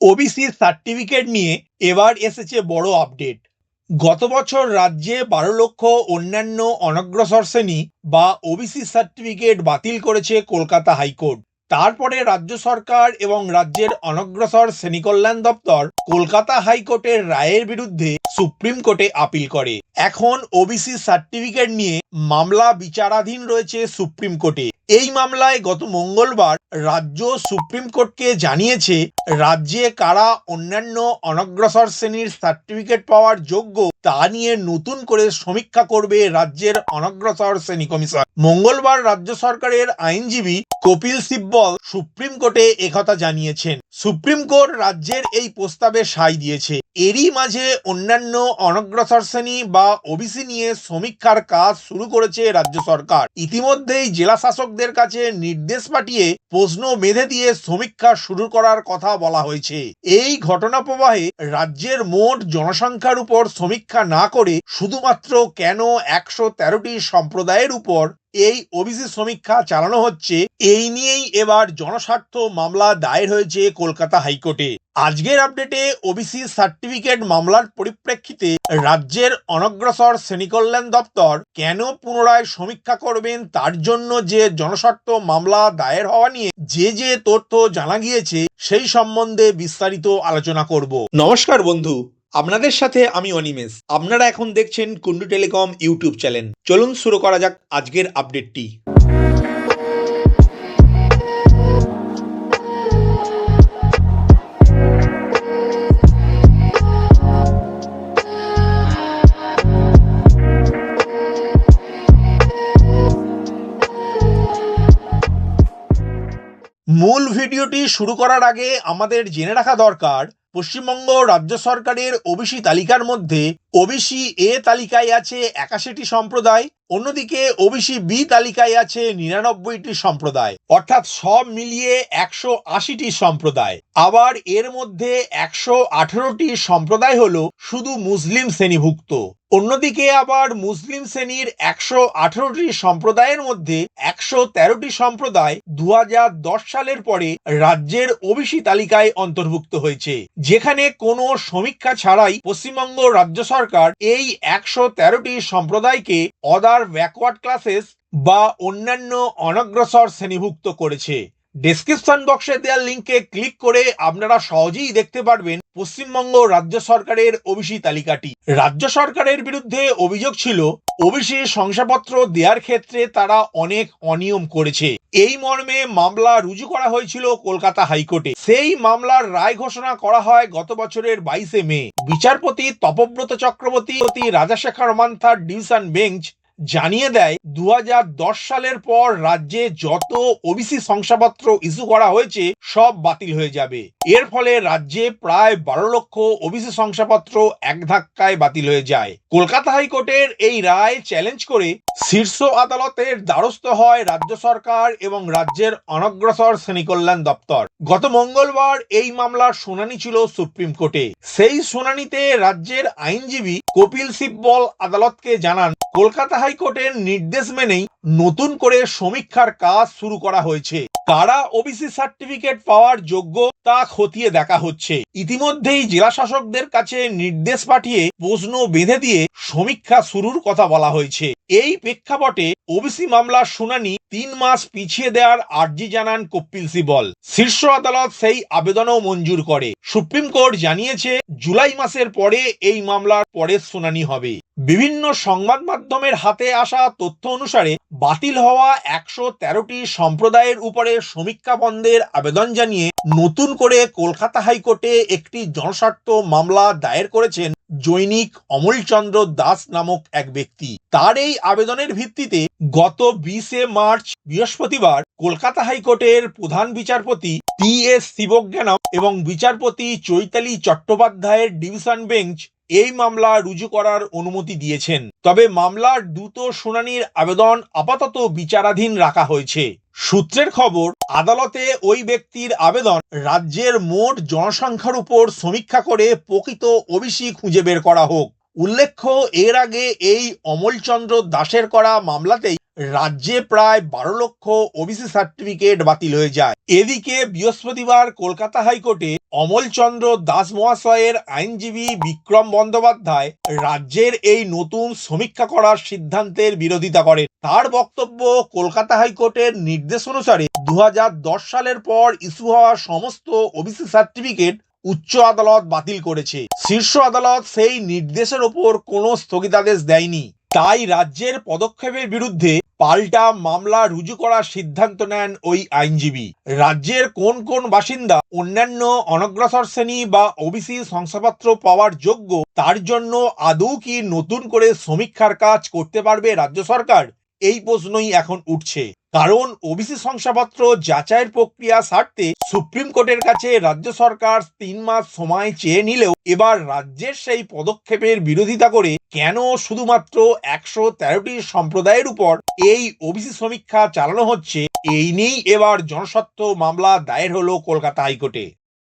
OBC certificate নিয়ে এবার এসেছে বড় আপডেট গত বছর রাজ্যে বারো লক্ষ অন্যান্য অনগ্রসর শ্রেণি বা ওবিসি সার্টিফিকেট বাতিল করেছে কলকাতা হাইকোর্ট। তারপরে রাজ্য সরকার এবং রাজ্যের অনগ্রসর শ্রেণি কল্যাণ দপ্তর কলকাতা হাইকোর্টের রায়ের বিরুদ্ধে সুপ্রিম কোর্টে আপিল করে। এখন ওবিসি সার্টিফিকেট নিয়ে মামলা বিচারাধীন রয়েছে সুপ্রিম কোর্টে। এই মামলায় গত মঙ্গলবার রাজ্য সুপ্রিম কোর্টকে জানিয়েছে, রাজ্যে কারা অন্যান্য অনগ্রসর শ্রেণির সার্টিফিকেট পাওয়ার যোগ্য তা নিয়ে নতুন করে সমীক্ষা করবে রাজ্যের অনগ্রসর শ্রেণি কমিশন। মঙ্গলবার রাজ্য সরকারের আইনজীবী কপিল সিব্বল সুপ্রিম কোর্টে একথা জানিয়েছেন। সুপ্রিম কোর্ট রাজ্যের এই প্রস্তাবে সাই দিয়েছে। এরই মাঝে অন্যান্য অনগ্রসর শ্রেণি বা ওবিসি নিয়ে সমীক্ষার কাজ শুরু করেছে রাজ্য সরকার। ইতিমধ্যেই জেলা শাসকদের কাছে নির্দেশ পাঠিয়ে প্রশ্ন বেঁধে দিয়ে সমীক্ষা শুরু করার কথা বলা হয়েছে। এই ঘটনা প্রবাহে রাজ্যের মোট জনসংখ্যার উপর সমীক্ষা না করে শুধুমাত্র কেন একশো তেরোটি সম্প্রদায়ের উপর এই ওবিসি সমীক্ষা চালানো হচ্ছে, এই নিয়েই এবার জনস্বার্থ মামলা দায়ের হয়েছে কলকাতা হাইকোর্টে। আজকের আপডেটে ওবিসি সার্টিফিকেট মামলার পরিপ্রেক্ষিতে রাজ্যের অনগ্রসর শ্রেণীকল্যাণ দপ্তর কেন পুনরায় সমীক্ষা করবেন তার জন্য যে জনস্বার্থ মামলা দায়ের হওয়া নিয়ে যে যে তথ্য জানা গিয়েছে সেই সম্বন্ধে বিস্তারিত আলোচনা করব। নমস্কার বন্ধু আপনাদের সাথে আমি অনিমেষ। আপনারা এখন দেখছেন কুন্ডু টেলিকম ইউটিউব চ্যানেল। চলুন শুরু করা যাক আজকের আপডেটটি। মূল ভিডিওটি শুরু করার আগে আমাদের জেনে রাখা দরকার পশ্চিমবঙ্গ রাজ্য সরকারের ওবিসি তালিকার মধ্যে ওবিসি এ তালিকায় আছে একাশিটি সম্প্রদায়, অন্যদিকে ওবিসি বি তালিকায় আছে নিরানব্বইটি সম্প্রদায়। অর্থাৎ সব মিলিয়ে একশো আশিটি সম্প্রদায়। আবার এর মধ্যে একশো আঠেরোটি সম্প্রদায় হল শুধু মুসলিম শ্রেণীভুক্ত। অন্যদিকে আবার মুসলিম শ্রেণির একশো আঠারোটি সম্প্রদায়ের মধ্যে একশো তেরোটি সম্প্রদায় দু হাজার দশ সালের পরে রাজ্যের ওবিসি তালিকায় অন্তর্ভুক্ত হয়েছে, যেখানে কোনো সমীক্ষা ছাড়াই পশ্চিমবঙ্গ রাজ্য সরকার এই একশো তেরোটি সম্প্রদায়কে অদার ব্যাকওয়ার্ড ক্লাসেস বা অন্যান্য অনগ্রসর শ্রেণীভুক্ত করেছে। ডেসক্রিপশন বক্সে দেওয়ার লিঙ্কে ক্লিক করে আপনারা সহজেই দেখতে পারবেন পশ্চিমবঙ্গ রাজ্য সরকারের ওবিসি তালিকাটি। রাজ্য সরকারের বিরুদ্ধে অভিযোগ ছিল, ওবিসি শংসাপত্র দেওয়ার ক্ষেত্রে তারা অনেক অনিয়ম করেছে। এই মর্মে মামলা রুজু করা হয়েছিল কলকাতা হাইকোর্টে। সেই মামলার রায় ঘোষণা করা হয় গত বছরের বাইশে মে। বিচারপতি তপব্রত চক্রবর্তী, রাজাশেখর মান্থার ডিভিশন বেঞ্চ জানিয়ে দেয় দু হাজার দশ সালের পর রাজ্যে যত ওবিসি শংসাপত্র ইস্যু করা হয়েছে, সব বাতিল হয়ে যাবে। এর ফলে রাজ্যে প্রায় বারো লক্ষ ওবিসি শংসাপত্র এক ধাক্কায় বাতিল হয়ে যায়। কলকাতা হাইকোর্টের এই রায় চ্যালেঞ্জ করে শীর্ষ আদালতের দ্বারস্থ হয় রাজ্য সরকার এবং রাজ্যের অনগ্রসর শ্রেণীকল্যাণ দপ্তর। গত মঙ্গলবার এই মামলার শুনানি ছিল সুপ্রিম কোর্টে। সেই শুনানিতে রাজ্যের আইনজীবী কপিল সিব্বল আদালতকে জানান কলকাতা হাইকোর্টের নির্দেশ মেনেই নতুন করে সমীক্ষার কাজ শুরু করা হয়েছে। কারা ওবিসি সার্টিফিকেট পাওয়ার যোগ্য তা খতিয়ে দেখা হচ্ছে। ইতিমধ্যেই জেলা শাসকদের কাছে নির্দেশ পাঠিয়ে প্রশ্ন বেঁধে দিয়ে সমীক্ষা শুরুর কথা বলা হয়েছে। এই প্রেক্ষাপটে ওবিসি মামলার শুনানি তিন মাস পিছিয়ে দেওয়ার আর্জি জানান কপিল সিবল। শীর্ষ আদালত সেই আবেদনও মঞ্জুর করে। সুপ্রিম কোর্ট জানিয়েছে, জুলাই মাসের পরে এই মামলার পরের শুনানি হবে। বিভিন্ন সংবাদ মাধ্যমের হাতে আসা তথ্য অনুসারে বাতিল হওয়া একশো তেরোটি সম্প্রদায়ের উপরে সমীক্ষা বন্ধের আবেদন জানিয়ে নতুন করে কলকাতা হাইকোর্টে একটি জনস্বার্থ মামলা দায়ের করেছেন জৈনিক অমলচন্দ্র দাস নামক এক ব্যক্তি। তার এই আবেদনের ভিত্তিতে গত বিশে মার্চ বৃহস্পতিবার কলকাতা হাইকোর্টের প্রধান বিচারপতি টি এস শিবজ্ঞানম এবং বিচারপতি চৈতালি চট্টোপাধ্যায়ের ডিভিশন বেঞ্চ এই মামলা রুজু করার অনুমতি দিয়েছেন। তবে মামলার দ্রুত শুনানির আবেদন আপাতত বিচারাধীন রাখা হয়েছে। সূত্রের খবর, আদালতে ওই ব্যক্তির আবেদন রাজ্যের মোট জনসংখ্যার উপর সমীক্ষা করে প্রকৃত ওবিসি খুঁজে বের করা হোক। উল্লেখ্য, এর আগে এই অমলচন্দ্র দাসের করা মামলাতেই রাজ্যে প্রায় বারো লক্ষ ওবিসি সার্টিফিকেট বাতিল হয়ে যায়। এদিকে বৃহস্পতিবার কলকাতা হাইকোর্টে অমলচন্দ্র দাস মহাশয়ের আইনজীবী বিক্রম বন্দ্যোপাধ্যায় রাজ্যের এই নতুন সমীক্ষা করার সিদ্ধান্তের বিরোধিতা করেন। তার বক্তব্য কলকাতা হাইকোর্টের নির্দেশ অনুসারে দু হাজার দশ সালের পর ইস্যু হওয়া সমস্ত ওবিসি সার্টিফিকেট উচ্চ আদালত বাতিল করেছে। শীর্ষ আদালত সেই নির্দেশের ওপর কোনো স্থগিতাদেশ দেয়নি। তাই রাজ্যের পদক্ষেপের বিরুদ্ধে পাল্টা মামলা রুজু করার সিদ্ধান্ত নেন ওই আইনজীবী। রাজ্যের কোন কোন বাসিন্দা অন্যান্য অনগ্রসর শ্রেণি বা ওবিসি শংসাপত্র পাওয়ার যোগ্য, তার জন্য আদৌ কি নতুন করে সমীক্ষার কাজ করতে পারবে রাজ্য সরকার? এই প্রশ্নই এখন উঠছে। কারণ ওবিসি শংসাপত্র যাচাইয়ের প্রক্রিয়া সারতে সুপ্রিম কোর্টের কাছে রাজ্য সরকার তিন মাস সময় চেয়ে নিলেও এবার রাজ্যের সেই পদক্ষেপের বিরোধিতা করে কেন শুধুমাত্র একশো তেরোটি সম্প্রদায়ের উপর এই ওবিসি সমীক্ষা চালানো হচ্ছে, এই নিয়েই এবার জনস্বার্থ মামলা দায়ের হলো কলকাতা হাইকোর্টে।